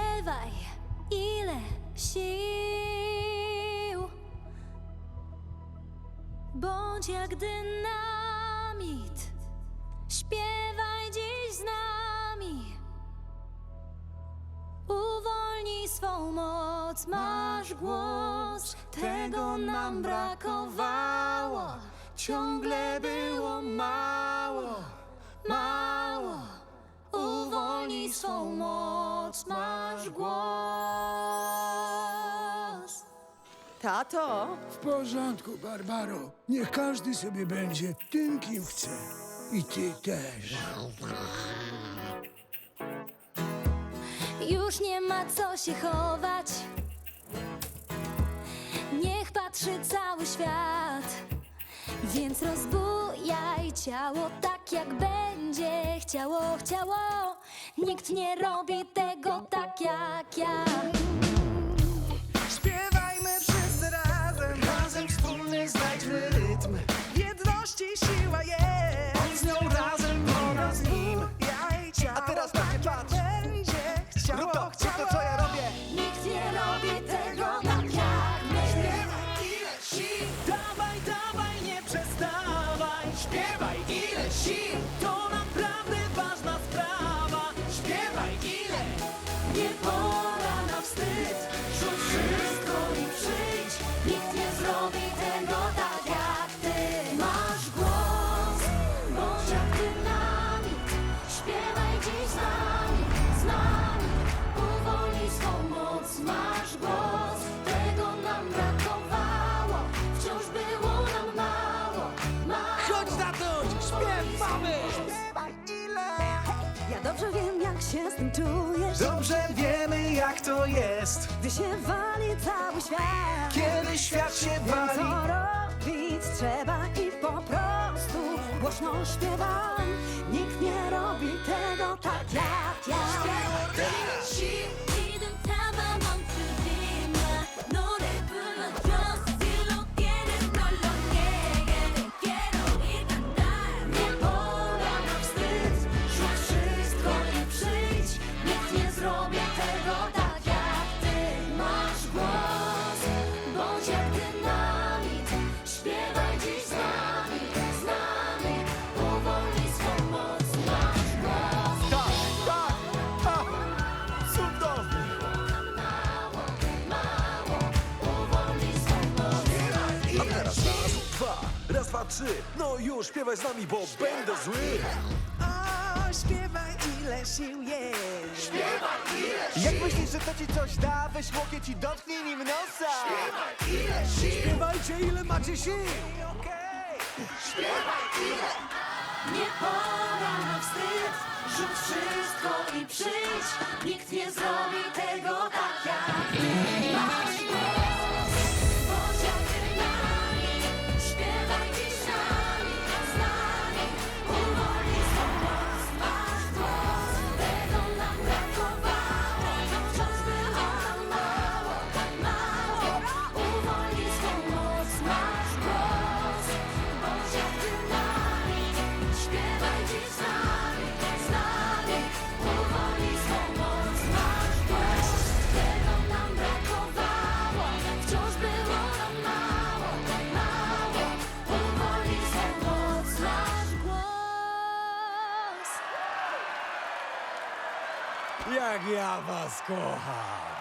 Śpiewaj, ile sił. Bądź jak dynamit. Śpiewaj dziś z nami. Uwolnij swą moc, masz głos. Tego nam brakowało. Ciągle było mało, Tato, W porządku, Barbaro. Niech każdy sobie będzie tym, kim chce. I ty też. Już nie ma co się chować. Niech patrzy cały świat. Więc rozbujaj ciało tak, jak będzie chciało, chciało. Nikt nie robi tego tak jak ja. Znajdźmy rytm. W jedności siła jest, on z nią razem pora z nim. Ja ciało, A teraz tak jak patrz. będzie chciało, Rób to, rób chciało. to co ja śpiewamy! ja dobrze wiem, jak się z tym czujesz. Dobrze wiemy jak to jest, Gdy się wali cały świat. kiedy świat się Wiem, wali. co robić trzeba i po prostu głośno śpiewam. Nikt nie robi tego tak jak ja. Trzy. No już, śpiewaj z nami, bo będę zły. O, śpiewaj ile sił jest. Śpiewaj ile Jak myślisz, że to ci coś da? Weź łokieć i dotknij nim nosa. Śpiewaj ile sił. Śpiewajcie ile macie sił. Nie pora na wstyd, rzuć wszystko i przyjdź. Nikt nie zrobi tego tak Jak ja was kocham.